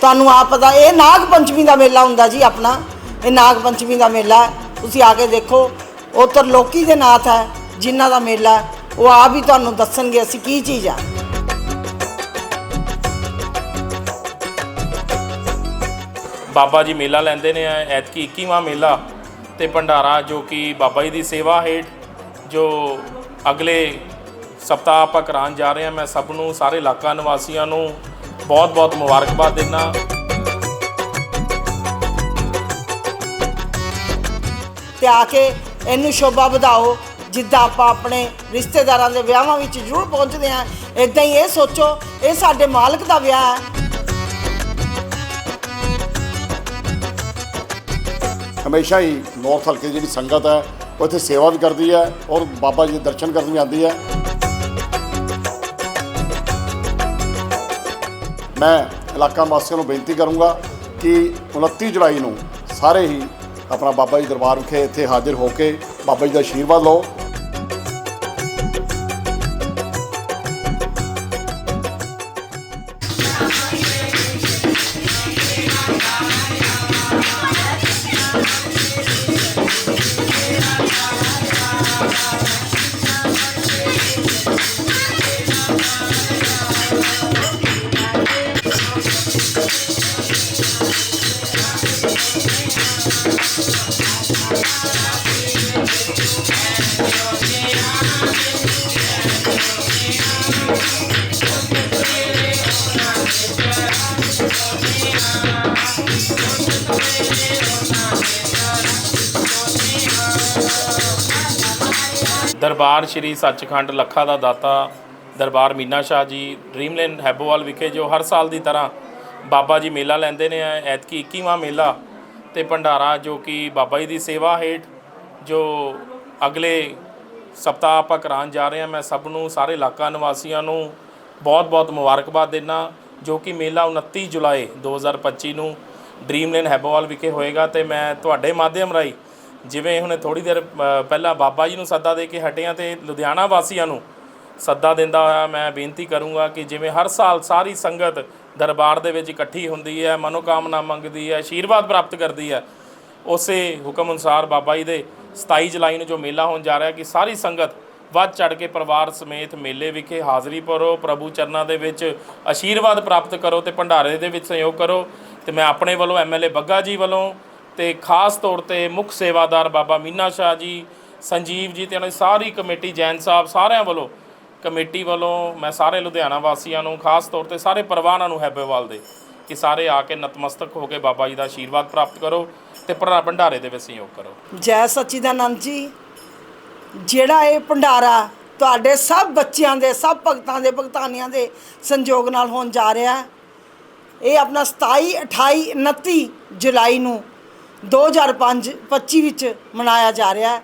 ਤੁਹਾਨੂੰ ਆਪ ਪਤਾ, ਇਹ ਨਾਗ ਪੰਚਮੀ ਦਾ ਮੇਲਾ ਹੁੰਦਾ ਜੀ ਆਪਣਾ ਇਹ ਨਾਗ ਪੰਚਮੀ ਦਾ ਮੇਲਾ ਹੈ। ਤੁਸੀਂ ਆ ਕੇ ਦੇਖੋ ਉਹ ਲੋਕੀ ਦੇ ਨਾਥ ਹੈ, ਜਿਨ੍ਹਾਂ ਦਾ ਮੇਲਾ ਉਹ ਆਪ ਹੀ ਤੁਹਾਨੂੰ ਦੱਸਣਗੇ ਅਸੀਂ ਕੀ ਚੀਜ਼ ਆ ਬਾਬਾ ਜੀ ਮੇਲਾ ਲੈਂਦੇ ਨੇ, ਐਤਕੀ 21ਵਾਂ ਮੇਲਾ ਤੇ ਭੰਡਾਰਾ, ਜੋ ਕਿ ਬਾਬਾ ਜੀ ਦੀ ਸੇਵਾ ਹੇਠ, ਜੋ ਅਗਲੇ ਸਪਤਾਹ ਆਪਾਂ ਕਰਾਉਣ ਜਾ ਰਹੇ ਹਾਂ, ਮੈਂ ਸਭ ਨੂੰ, ਸਾਰੇ ਇਲਾਕਾ ਨਿਵਾਸੀਆਂ ਨੂੰ ਬਹੁਤ-ਬਹੁਤ ਮੁਬਾਰਕਬਾਦ ਦਿੰਦਾ। ਤੇ ਆ ਕੇ ਇਹਨੂੰ ਸ਼ੋਭਾ ਵਧਾਓ ਜਿੱਦਾਂ ਆਪਾਂ ਆਪਣੇ ਰਿਸ਼ਤੇਦਾਰਾਂ ਦੇ ਵਿਆਹਾਂ ਵਿੱਚ ਜ਼ਰੂਰ ਪਹੁੰਚਦੇ ਹਾਂ। ਇਦਾਂ ਹੀ ਇਹ ਸੋਚੋ ਇਹ ਸਾਡੇ ਮਾਲਕ ਦਾ ਵਿਆਹ ਹੈ। ਹਮੇਸ਼ਾ ਹੀ ਨੌਰਥ ਹਲਕੇ ਦੀ ਜਿਹੜੀ ਸੰਗਤ ਹੈ ਉਹ ਇੱਥੇ ਸੇਵਾ ਵੀ ਕਰਦੀ ਹੈ ਔਰ ਬਾਬਾ ਜੀ ਦੇ ਦਰਸ਼ਨ ਕਰਨ ਵੀ ਆਉਂਦੀ ਹੈ। ਮੈਂ ਇਲਾਕਾ ਵਾਸੀਆਂ ਨੂੰ ਬੇਨਤੀ ਕਰੂੰਗਾ ਕਿ 29 ਜੁਲਾਈ ਨੂੰ ਸਾਰੇ ਹੀ ਆਪਣਾ ਬਾਬਾ ਜੀ ਦਰਬਾਰ ਵਿਖੇ ਇੱਥੇ ਹਾਜ਼ਰ ਹੋ ਕੇ ਬਾਬਾ ਜੀ ਦਾ ਆਸ਼ੀਰਵਾਦ ਲਓ। ਦਰਬਾਰ ਸ਼੍ਰੀ ਸੱਚਖੰਡ ਲੱਖਾ ਦਾ ਦਾਤਾ ਦਰਬਾਰ ਮੀਨਾ ਸ਼ਾਹ ਜੀ ਡ੍ਰੀਮਲੈਂਡ ਹੈਬੋਵਾਲ ਵਿਖੇ ਜੋ ਹਰ ਸਾਲ ਦੀ ਤਰ੍ਹਾਂ ਬਾਬਾ ਜੀ ਮੇਲਾ ਲੈਂਦੇ ਨੇ ਐਤਕੀ 21ਵਾਂ ਮੇਲਾ ਤੇ ਭੰਡਾਰਾ ਜੋ ਕਿ ਬਾਬਾ ਜੀ ਦੀ ਸੇਵਾ ਹੇਠ ਜੋ ਅਗਲੇ ਸਪਤਾਹ ਆਪਾਂ ਕਰਾਉਣ ਜਾ ਰਹੇ ਹਾਂ, ਮੈਂ ਸਭ ਨੂੰ, ਸਾਰੇ ਇਲਾਕਾ ਨਿਵਾਸੀਆਂ ਨੂੰ ਬਹੁਤ-ਬਹੁਤ ਮੁਬਾਰਕਬਾਦ ਦਿੰਦਾ, ਜੋ ਕਿ ਮੇਲਾ 29 ਜੁਲਾਈ 2025 ਨੂੰ ਡ੍ਰੀਮਲੈਂਡ ਹੈਬੋਵਾਲ ਵਿਖੇ ਹੋਏਗਾ ਤੇ ਮੈਂ ਤੁਹਾਡੇ ਮਾਧਿਅਮ ਰਾਹੀਂ ਜਿਵੇਂ ਹੁਣ ਥੋੜੀ ਦੇਰ ਪਹਿਲਾਂ ਬਾਬਾ ਜੀ ਨੂੰ ਸੱਦਾ ਦੇ ਕੇ ਹਟਿਆਂ ਤੇ ਲੁਧਿਆਣਾ ਵਾਸੀਆਂ ਨੂੰ ਸੱਦਾ ਦਿੰਦਾ ਹੋਇਆ, ਮੈਂ ਬੇਨਤੀ ਕਰੂੰਗਾ ਕਿ ਜਿਵੇਂ ਹਰ ਸਾਲ ਸਾਰੀ ਸੰਗਤ ਦਰਬਾਰ ਦੇ ਵਿੱਚ ਇਕੱਠੀ ਹੁੰਦੀ ਹੈ, ਮਨੋਕਾਮਨਾ ਮੰਗਦੀ ਹੈ ਆਸ਼ੀਰਵਾਦ ਪ੍ਰਾਪਤ ਕਰਦੀ ਹੈ, ਉਸੇ ਹੁਕਮ ਅਨੁਸਾਰ ਬਾਬਾ ਜੀ ਦੇ 27 ਜੁਲਾਈ ਨੂੰ ਜੋ ਮੇਲਾ ਹੋਣ ਜਾ ਰਿਹਾ ਕਿ ਸਾਰੀ ਸੰਗਤ ਵੱਧ ਚੜ ਕੇ ਪਰਿਵਾਰ ਸਮੇਤ ਮੇਲੇ ਵਿਖੇ ਹਾਜ਼ਰੀ ਭਰੋ, ਪ੍ਰਭੂ ਚਰਨਾਂ ਦੇ ਵਿੱਚ ਆਸ਼ੀਰਵਾਦ ਪ੍ਰਾਪਤ ਕਰੋ ਤੇ ਭੰਡਾਰੇ ਦੇ ਵਿੱਚ ਸਹਿਯੋਗ ਕਰੋ ਤੇ ਮੈਂ ਆਪਣੇ ਵੱਲੋਂ ਐਮਐਲਏ ਬੱਗਾ ਜੀ ਵੱਲੋਂ ਤੇ ਖਾਸ ਤੌਰ ਤੇ ਮੁੱਖ ਸੇਵਾਦਾਰ ਬਾਬਾ ਮੀਨਾ ਸ਼ਾਹ ਜੀ, ਸੰਜੀਵ ਜੀ ਤੇ ਉਹਨਾਂ ਦੀ ਸਾਰੀ ਕਮੇਟੀ, ਜੈਨ ਸਾਹਿਬ ਸਾਰਿਆਂ ਵੱਲੋਂ, ਕਮੇਟੀ ਵੱਲੋਂ ਮੈਂ ਸਾਰੇ ਲੁਧਿਆਣਾ ਵਾਸੀਆਂ ਨੂੰ, ਖਾਸ ਤੌਰ ਤੇ ਸਾਰੇ ਪਰਿਵਾਰਾਂ ਨੂੰ ਹੈਬੇਵਾਲ ਦੇ, ਕਿ ਸਾਰੇ ਆ ਕੇ ਨਤਮਸਤਕ ਹੋ ਕੇ ਬਾਬਾ ਜੀ ਦਾ ਆਸ਼ੀਰਵਾਦ ਪ੍ਰਾਪਤ ਕਰੋ ਤੇ ਭਰਾ ਭੰਡਾਰੇ ਦੇ ਵਿੱਚ ਸਹਿਯੋਗ ਕਰੋ। ਜੈ ਸੱਚਿਦਾਨੰਦ ਜੀ, ਜਿਹੜਾ ਇਹ ਭੰਡਾਰਾ ਤੁਹਾਡੇ ਸਭ ਬੱਚਿਆਂ ਦੇ, ਸਭ ਭਗਤਾਂ ਦੇ, ਭਗਤਾਨੀਆਂ ਦੇ ਸੰਯੋਗ ਨਾਲ ਹੋਣ ਜਾ ਰਿਹਾ ਹੈ ਇਹ ਆਪਣਾ 27 28 29 ਜੁਲਾਈ ਨੂੰ 2005 25 ਵਿੱਚ ਮਨਾਇਆ ਜਾ ਰਿਹਾ ਹੈ,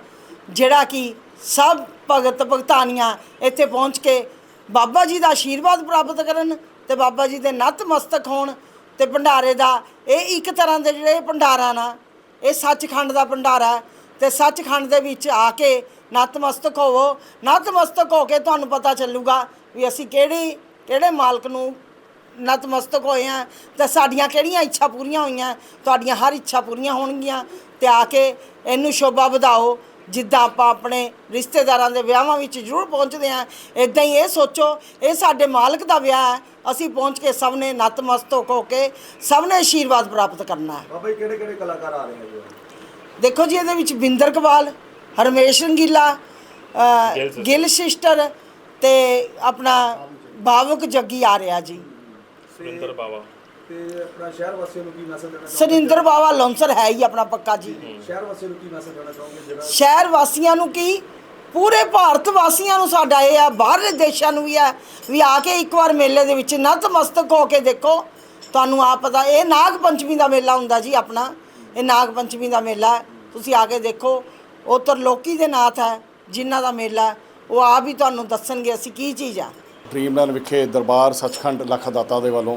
ਜਿਹੜਾ ਕਿ ਸਭ ਭਗਤ ਭਗਤਾਨੀਆਂ ਇੱਥੇ ਪਹੁੰਚ ਕੇ ਬਾਬਾ ਜੀ ਦਾ ਆਸ਼ੀਰਵਾਦ ਪ੍ਰਾਪਤ ਕਰਨ ਤੇ ਬਾਬਾ ਜੀ ਦੇ ਨਤਮਸਤਕ ਹੋਣ ਤੇ ਭੰਡਾਰੇ ਦਾ, ਇਹ ਇੱਕ ਤਰ੍ਹਾਂ ਦੇ ਜਿਹੜੇ ਭੰਡਾਰਾ ਨਾ, ਇਹ ਸੱਚਖੰਡ ਦਾ ਭੰਡਾਰਾ ਹੈ ਤੇ ਸੱਚਖੰਡ ਦੇ ਵਿੱਚ ਆ ਕੇ ਨਤਮਸਤਕ ਹੋਵੋ। ਨਤਮਸਤਕ ਹੋ ਕੇ ਤੁਹਾਨੂੰ ਪਤਾ ਚੱਲੂਗਾ ਵੀ ਅਸੀਂ ਕਿਹੜੀ, ਕਿਹੜੇ ਮਾਲਕ ਨੂੰ ਨਤਮਸਤਕ ਹੋਏ ਆ ਤੇ ਸਾਡੀਆਂ ਕਿਹੜੀਆਂ ਇੱਛਾ ਪੂਰੀਆਂ ਹੋਈਆਂ? ਤੁਹਾਡੀਆਂ ਹਰ ਇੱਛਾ ਪੂਰੀਆਂ ਹੋਣਗੀਆਂ। ਤੇ ਆ ਕੇ ਇਹਨੂੰ ਸ਼ੋਭਾ ਵਧਾਓ। ਜਿੱਦਾਂ ਆਪਾਂ ਆਪਣੇ ਰਿਸ਼ਤੇਦਾਰਾਂ ਦੇ ਵਿਆਹਾਂ ਵਿੱਚ ਜ਼ਰੂਰ ਪਹੁੰਚਦੇ ਆ। ਇਦਾਂ ਹੀ ਇਹ ਸੋਚੋ ਇਹ ਸਾਡੇ ਮਾਲਕ ਦਾ ਵਿਆਹ ਹੈ। ਅਸੀਂ ਪਹੁੰਚ ਕੇ ਸਭ ਨੇ ਨਤਮਸਤਕ ਹੋ ਕੇ ਸਭ ਨੇ ਆਸ਼ੀਰਵਾਦ ਪ੍ਰਾਪਤ ਕਰਨਾ ਹੈ। ਬਾਬਾ ਜੀ ਕਿਹੜੇ ਕਿਹੜੇ ਕਲਾਕਾਰ ਆ ਰਹੇ ਨੇ ਜੀ? ਦੇਖੋ ਜੀ ਇਹਦੇ ਵਿੱਚ ਬਿੰਦਰ ਕਵਾਲ ਹਰਮੇਸ਼ ਰੰਗੀਲਾ ਗਿੱਲ ਸਿਸਟਰ ਤੇ ਆਪਣਾ ਬਾਵਕ ਜੱਗੀ ਆ ਰਿਹਾ ਜੀ। ਸੁਰਿੰਦਰ ਬਾਵਾ। ਤੇ ਆਪਣਾ ਸ਼ਹਿਰ ਵਾਸੀਆਂ ਨੂੰ ਕੀ ਮੈਸੇਜ ਦੇਣਾ ਚਾਹੋਗੇ? ਸਰਿੰਦਰ ਬਾਵਾ ਲੌਂਸਰ ਹੈ ਹੀ ਆਪਣਾ ਪੱਕਾ ਜੀ। ਸ਼ਹਿਰ ਵਾਸੀਆਂ ਨੂੰ ਕੀ ਮੈਸੇਜ ਦੇਣਾ ਚਾਹੋਗੇ? ਜਿਹੜਾ ਸ਼ਹਿਰ ਵਾਸੀਆਂ ਨੂੰ ਕੀ? ਪੂਰੇ ਭਾਰਤ ਵਾਸੀਆਂ ਨੂੰ ਸਾਡਾ ਇਹ ਆ ਬਾਹਰਲੇ ਦੇਸ਼ਾਂ ਨੂੰ ਵੀ ਆ ਵੀ ਆ ਕੇ ਇੱਕ ਵਾਰ ਮੇਲੇ ਦੇ ਵਿੱਚ ਨਤਮਸਤਕ ਹੋ ਕੇ ਦੇਖੋ। ਤੁਹਾਨੂੰ ਆਪ ਪਤਾ ਇਹ ਨਾਗ ਪੰਚਮੀ ਦਾ ਮੇਲਾ ਹੁੰਦਾ ਜੀ ਆਪਣਾ। ਇਹ ਨਾਗ ਪੰਚਮੀ ਦਾ ਮੇਲਾ ਹੈ। ਤੁਸੀਂ ਆ ਕੇ ਦੇਖੋ ਉਹ ਤਰਲੋਕੀ ਦੇ ਨਾਥ ਹੈ ਜਿਨ੍ਹਾਂ ਦਾ ਮੇਲਾ ਹੈ, ਉਹ ਆਪ ਹੀ ਤੁਹਾਨੂੰ ਦੱਸਣਗੇ ਅਸੀਂ ਕੀ ਚੀਜ਼ ਆ। ਡ੍ਰੀਮਲੈਂਡ ਵਿਖੇ ਦਰਬਾਰ ਸੱਚਖੰਡ ਲੱਖ ਦਾਤਾ ਦੇ ਵੱਲੋਂ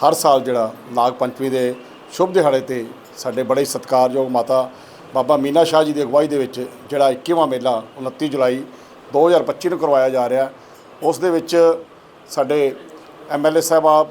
ਹਰ ਸਾਲ ਜਿਹੜਾ ਨਾਗ ਪੰਚਮੀ ਦੇ ਸ਼ੁਭ ਦਿਹਾੜੇ ਤੇ ਸਾਡੇ ਬੜੇ ਸਤਿਕਾਰਯੋਗ ਮਾਤਾ ਬਾਬਾ ਮੀਨਾ ਸ਼ਾਹ ਜੀ ਦੀ ਅਗਵਾਈ ਦੇ ਵਿੱਚ ਜਿਹੜਾ 21ਵਾਂ ਮੇਲਾ 29 ਜੁਲਾਈ 2025 ਨੂੰ ਕਰਵਾਇਆ ਜਾ ਰਿਹਾ। ਉਸ ਦੇ ਵਿੱਚ ਸਾਡੇ ਐਮਐਲਏ ਸਾਹਿਬਾ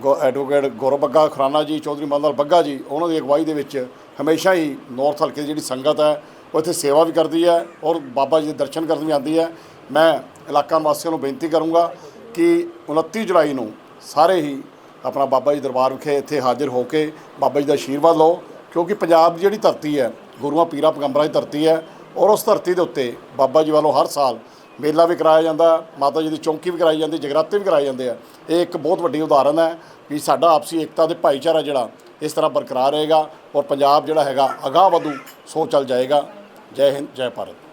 ਗੋ ਐਡਵੋਕੇਟ ਗੌਰਵ ਬੱਗਾ ਖਰਾਨਾ ਜੀ, ਚੌਧਰੀ ਮੰਦਲ ਬੱਗਾ ਜੀ, ਉਹਨਾਂ ਦੀ ਅਗਵਾਈ ਦੇ ਵਿੱਚ ਹਮੇਸ਼ਾ ਹੀ ਨੌਰਥ ਹਲਕੇ ਦੀ ਜਿਹੜੀ ਸੰਗਤ ਹੈ, ਉਹ ਇੱਥੇ ਸੇਵਾ ਵੀ ਕਰਦੀ ਹੈ ਔਰ ਬਾਬਾ ਜੀ ਦੇ ਦਰਸ਼ਨ ਕਰਨ ਵੀ ਆਉਂਦੀ ਹੈ। ਮੈਂ ਇਲਾਕਾ ਵਾਸੀਆਂ ਨੂੰ ਬੇਨਤੀ ਕਰੂੰਗਾ ਕਿ 29 ਜੁਲਾਈ ਨੂੰ ਸਾਰੇ ਹੀ ਆਪਣਾ ਬਾਬਾ ਜੀ ਦਰਬਾਰ ਵਿਖੇ ਇੱਥੇ ਹਾਜ਼ਰ ਹੋ ਕੇ ਬਾਬਾ ਜੀ ਦਾ ਆਸ਼ੀਰਵਾਦ ਲਓ, ਕਿਉਂਕਿ ਪੰਜਾਬ ਦੀ ਜਿਹੜੀ ਧਰਤੀ ਹੈ, ਗੁਰੂਆਂ ਪੀਰਾਂ ਪੈਗੰਬਰਾਂ ਦੀ ਧਰਤੀ ਹੈ ਔਰ ਉਸ ਧਰਤੀ ਦੇ ਉੱਤੇ ਬਾਬਾ ਜੀ ਵੱਲੋਂ ਹਰ ਸਾਲ ਮੇਲਾ ਵੀ ਕਰਾਇਆ ਜਾਂਦਾ, ਮਾਤਾ ਜੀ ਦੀ ਚੌਂਕੀ ਵੀ ਕਰਾਈ ਜਾਂਦੀ, ਜਗਰਾਤੇ ਵੀ ਕਰਾਏ ਜਾਂਦੇ ਆ। ਇਹ ਇੱਕ ਬਹੁਤ ਵੱਡੀ ਉਦਾਹਰਨ ਹੈ ਵੀ ਸਾਡਾ ਆਪਸੀ ਏਕਤਾ ਤੇ ਭਾਈਚਾਰਾ ਜਿਹੜਾ ਇਸ ਤਰ੍ਹਾਂ ਬਰਕਰਾਰ ਰਹੇਗਾ ਔਰ ਪੰਜਾਬ ਜਿਹੜਾ ਹੈਗਾ, ਅਗਾਂਹ ਵਧੂ, ਸੋ ਚੱਲ ਜਾਏਗਾ। ਜੈ ਹਿੰਦ, ਜੈ ਭਾਰਤ।